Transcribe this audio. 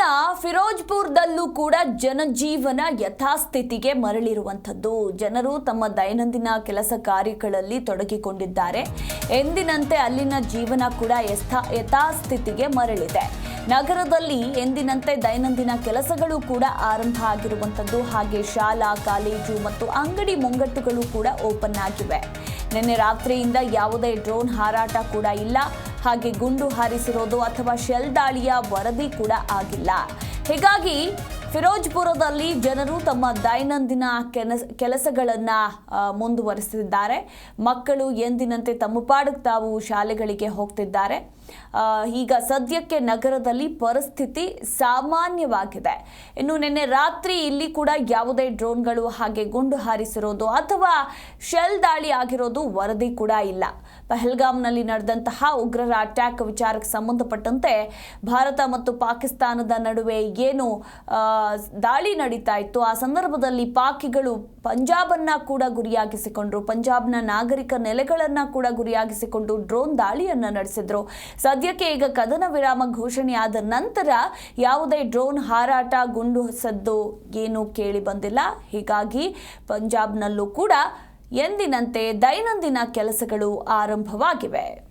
ಪಂಜಾಬ್ನ ಫಿರೋಜ್ಪುರದಲ್ಲೂ ಕೂಡ ಜನಜೀವನ ಯಥಾಸ್ಥಿತಿಗೆ ಮರಳಿರುವಂಥದ್ದು. ಜನರು ತಮ್ಮ ದೈನಂದಿನ ಕೆಲಸ ಕಾರ್ಯಗಳಲ್ಲಿ ತೊಡಗಿಕೊಂಡಿದ್ದಾರೆ. ಎಂದಿನಂತೆ ಅಲ್ಲಿನ ಜೀವನ ಕೂಡ ಯಥಾ ಯಥಾಸ್ಥಿತಿಗೆ ಮರಳಿದೆ. ನಗರದಲ್ಲಿ ಎಂದಿನಂತೆ ದೈನಂದಿನ ಕೆಲಸಗಳು ಕೂಡ ಆರಂಭ ಆಗಿರುವಂಥದ್ದು. ಹಾಗೆ ಶಾಲಾ, ಕಾಲೇಜು ಮತ್ತು ಅಂಗಡಿ ಮುಂಗಟ್ಟುಗಳು ಕೂಡ ಓಪನ್ ಆಗಿವೆ. ನಿನ್ನೆ ರಾತ್ರಿಯಿಂದ ಯಾವುದೇ ಡ್ರೋನ್ ಹಾರಾಟ ಕೂಡ ಇಲ್ಲ. ಹಾಗೆ ಗುಂಡು ಹಾರಿಸಿರೋದು ಅಥವಾ ಶೆಲ್ ದಾಳಿಯ ವರದಿ ಕೂಡ ಆಗಿಲ್ಲ. ಹೀಗಾಗಿ ಫಿರೋಜ್ಪುರದಲ್ಲಿ ಜನರು ತಮ್ಮ ದೈನಂದಿನ ಕೆಲಸ ಕೆಲಸಗಳನ್ನು ಮುಂದುವರಿಸಿದ್ದಾರೆ. ಮಕ್ಕಳು ಎಂದಿನಂತೆ ತಮ್ಮ ಪಾಡಕ್ಕೆ ತಾವು ಶಾಲೆಗಳಿಗೆ ಹೋಗ್ತಿದ್ದಾರೆ. ಈಗ ಸದ್ಯಕ್ಕೆ ನಗರದಲ್ಲಿ ಪರಿಸ್ಥಿತಿ ಸಾಮಾನ್ಯವಾಗಿದೆ. ಇನ್ನು ನಿನ್ನೆ ರಾತ್ರಿ ಇಲ್ಲಿ ಕೂಡ ಯಾವುದೇ ಡ್ರೋನ್ಗಳು ಹಾಗೆ ಗುಂಡು ಹಾರಿಸಿರೋದು ಅಥವಾ ಶೆಲ್ ದಾಳಿ ಆಗಿರೋದು ವರದಿ ಕೂಡ ಇಲ್ಲ. ಪಹಲ್ಗಾಮ್ನಲ್ಲಿ ನಡೆದಂತಹ ಉಗ್ರರ ಅಟ್ಯಾಕ್ ವಿಚಾರಕ್ಕೆ ಸಂಬಂಧಪಟ್ಟಂತೆ ಭಾರತ ಮತ್ತು ಪಾಕಿಸ್ತಾನದ ನಡುವೆ ಏನು ದಾಳಿ ನಡೀತಾ ಇತ್ತು. ಆ ಸಂದರ್ಭದಲ್ಲಿ ಪಾಕಿಗಳು ಪಂಜಾಬನ್ನು ಕೂಡ ಗುರಿಯಾಗಿಸಿಕೊಂಡ್ರು. ಪಂಜಾಬ್ನ ನಾಗರಿಕ ನೆಲೆಗಳನ್ನು ಕೂಡ ಗುರಿಯಾಗಿಸಿಕೊಂಡು ಡ್ರೋನ್ ದಾಳಿಯನ್ನು ನಡೆಸಿದ್ರು. ಸದ್ಯಕ್ಕೆ ಈಗ ಕದನ ವಿರಾಮ ಘೋಷಣೆಯಾದ ನಂತರ ಯಾವುದೇ ಡ್ರೋನ್ ಹಾರಾಟ, ಗುಂಡು ಸದ್ದು ಏನು ಕೇಳಿ ಬಂದಿಲ್ಲ. ಹೀಗಾಗಿ ಪಂಜಾಬ್ನಲ್ಲೂ ಕೂಡ ಎಂದಿನಂತೆ ದೈನಂದಿನ ಕೆಲಸಗಳು ಆರಂಭವಾಗಿವೆ.